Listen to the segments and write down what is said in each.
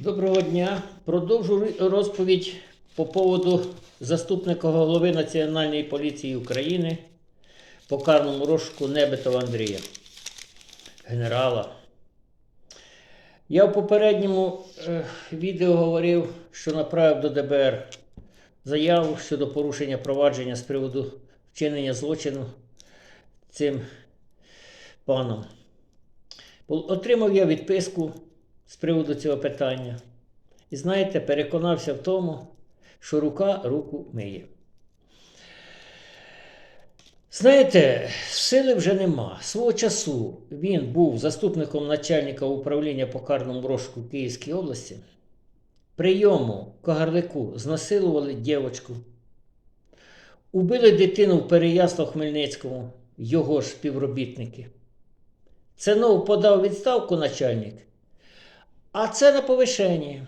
Доброго дня. Продовжу розповідь по поводу заступника голови Національної поліції України по карному розшуку Небетова Андрія, генерала. Я в попередньому е, відео говорив, що направив до ДБР заяву щодо порушення провадження з приводу вчинення злочину цим паном. Отримав я відписку з приводу цього питання. І знаєте, переконався в тому, що рука руку миє. Знаєте, сили вже нема. Свого часу він був заступником начальника управління по карному розшуку Київській області. Прийому в Кагарлику знасилували дівчинку. Убили дитину в Переяслав-Хмельницькому, його ж співробітники. Ценов подав відставку начальник, а це на повишенні.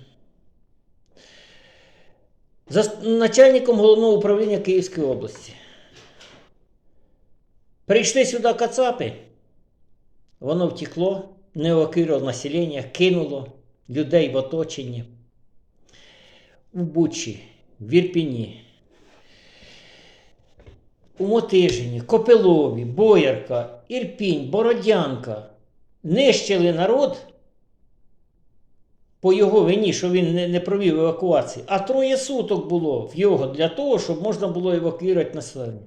За начальником головного управління Київської області. Прийшли сюди кацапи, воно втекло, не евакуювало населення, кинуло людей в оточенні. У Бучі, в Ірпіні, у Мотижині, Копилові, Боярка, Ірпінь, Бородянка нищили народ по його вині, що він не, провів евакуації. А троє суток було в його для того, щоб можна було евакуювати населення.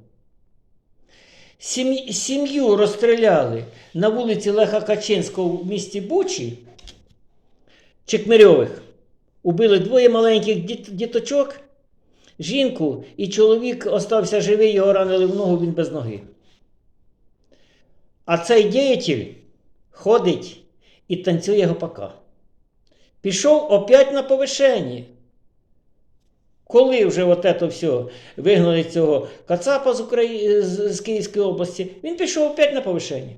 Сім- Сім'ю розстріляли на вулиці Леха Качинського в місті Бучі, Чекмирьових. Убили двоє маленьких діт- діточок, жінку, і чоловік остався живий, його ранили в ногу, він без ноги. А цей діятель ходить і танцює гопака. Пішов опять на повишенні. Коли вже от це все вигнали цього Кацапа з, Украї... з, Київської області, він пішов опять на повишенні.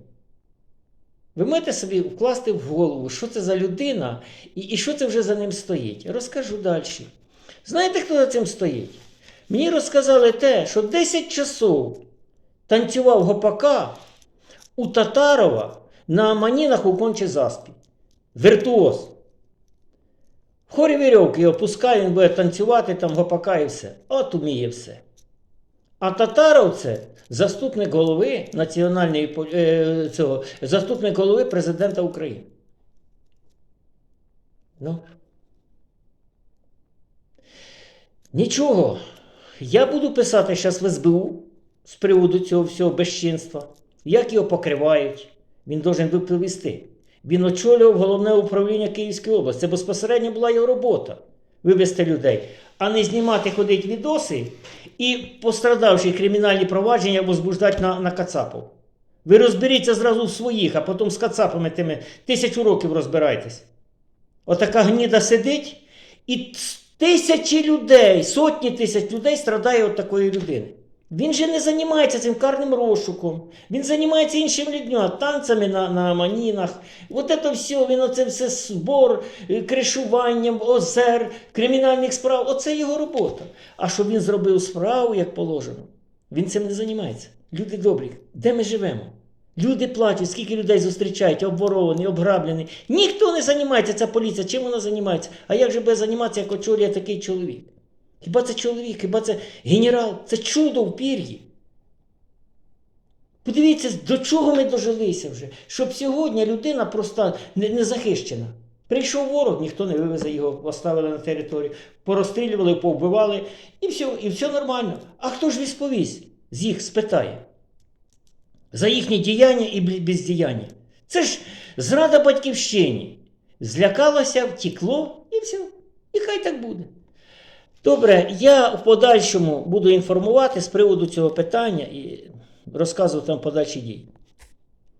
Ви можете собі вкласти в голову, що це за людина і, і що це вже за ним стоїть. Розкажу далі. Знаєте, хто за цим стоїть? Мені розказали те, що 10 часов танцював гопака у Татарова на Аманінах у конче заспі. Віртуоз. Хорі вірьовки його пускає, він буде танцювати там гопака і все. От уміє все. А Татаров це заступник голови національної е, цього, заступник голови президента України. Ну. Нічого. Я буду писати зараз в СБУ з приводу цього всього безчинства. Як його покривають, він должен відповісти. Він очолював головне управління Київської області. Це безпосередньо була його робота вивести людей, а не знімати ходить відоси і пострадавши кримінальні провадження возбуждати на, на Кацапов. Ви розберіться зразу в своїх, а потім з Кацапами тими тисячу років розбирайтесь. Отака гніда сидить, і тисячі людей, сотні тисяч людей страдає від такої людини. Він же не займається цим карним розшуком. Він займається іншим людьми, танцями на, на манінах. От це все, він оце все збор, е, кришуванням, озер, кримінальних справ. Оце його робота. А щоб він зробив справу, як положено, він цим не займається. Люди добрі, де ми живемо? Люди плачуть, скільки людей зустрічають, обворовані, обграблені. Ніхто не займається, ця поліція. Чим вона займається? А як же буде займатися, як очолює такий чоловік? Хіба це чоловік, хіба це генерал? Це чудо в пір'ї. Подивіться, до чого ми дожилися вже, щоб сьогодні людина просто не, захищена. Прийшов ворог, ніхто не вивезе його, оставили на територію, порозстрілювали, повбивали, і все, і все нормально. А хто ж відповість? З їх спитає. За їхні діяння і бездіяння. Це ж зрада батьківщині. Злякалося, втекло і все. І хай так буде. Добре, я в подальшому буду інформувати з приводу цього питання і розказувати вам подальші дії.